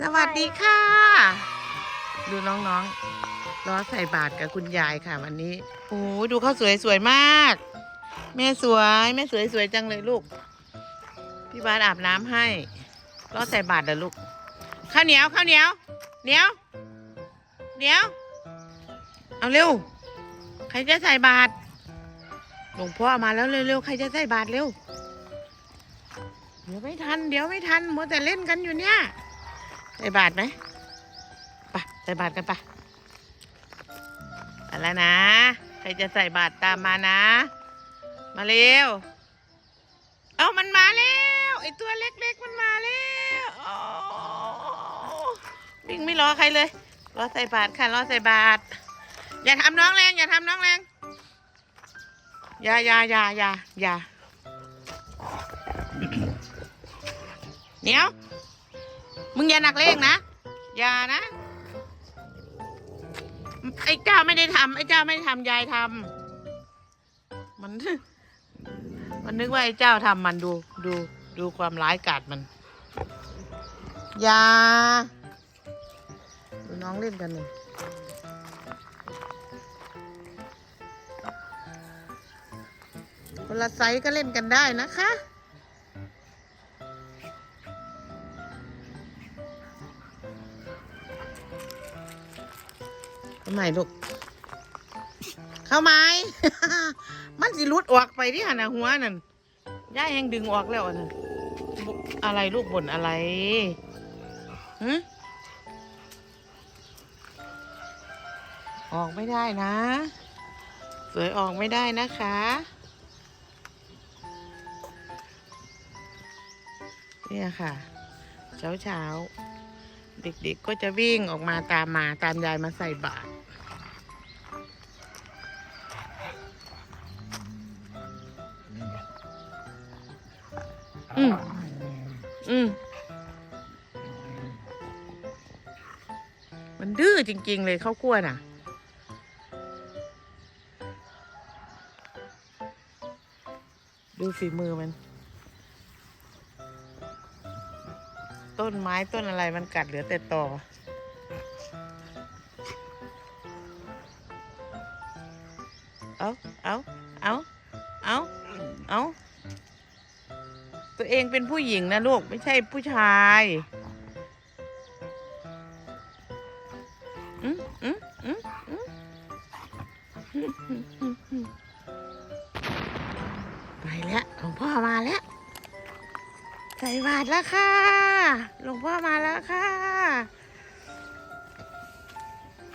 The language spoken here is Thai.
สวัสดีค่ะ ดูน้องๆรอใส่บาตรกับคุณยายค่ะ วันนี้โอ้ดูเขาสวยสวยมาก แม่สวยแม่สวยสวยจังเลยลูก พี่บาสอาบน้ำให้รอใส่บาตรเด้อลูกข้าวเหนียวข้าวเหนียวเหนียวเหนียว เอาเร็ว ใครจะใส่บาตรหลวงพ่อมาแล้วเร็วๆใครจะใส่บาตรเร็ว เดี๋ยวไม่ทัน เดี๋ยวไม่ทันมัวแต่เล่นกันอยู่เนี่ย ใส่บาตรไหมไปใส่บาตรกันไปไปแล้วนะ ใครจะใส่บาตรตามมานะ มาเร็ว เอามันมาแล้วไอตัวเล็กๆมันมาแล้ววิ่งไม่รอใครเลย รอใส่บาตรค่ะ รอใส่บาตรอย่าทำน้องแรง อย่าทำน้องแรงอย่าอย่าอย่าอย่าอย่าเหนียว มึงอย่าหนักเลงนะ อย่านะ ไอ้เจ้าไม่ได้ทำไอ้เจ้าไม่ได้ทำยายทำมัน มันนึกว่าไอ้เจ้าทำมันดู ดูดูความร้ายกาจมัน อย่า ดูน้องเล่นกันเลยคนละไซส์ก็เล่นกันได้นะคะ ทำไมลูก เข้าไหมมันสิรุดออกไปที่หันหัวนั่นย่าแหงดึงออกแล้วนั่นอะไรลูกบ่นอะไรหืออกไม่ได้นะ สวยออกไม่ได้นะคะเนี่ยค่ะ เช้าเช้า เด็กๆก็จะวิ่งออกมาตามมาตามยายมาใส่บาตร อืมอืมมันดื้อจริง ๆ เลยเขาวกลัวยน่ะ ดูฝีมือมัน ต้นไม้ต้นอะไรมันกัดเหลือแต่ตอเอาเอาเอาเอาเอา ตัวเองเป็นผู้หญิงนะลูก ไม่ใช่ผู้ชายอืมอืมอืมอืมไปแล้วหลวงพ่อมาแล้ว ใส่บาตรแล้วค่ะ หลวงพ่อมาแล้วค่ะ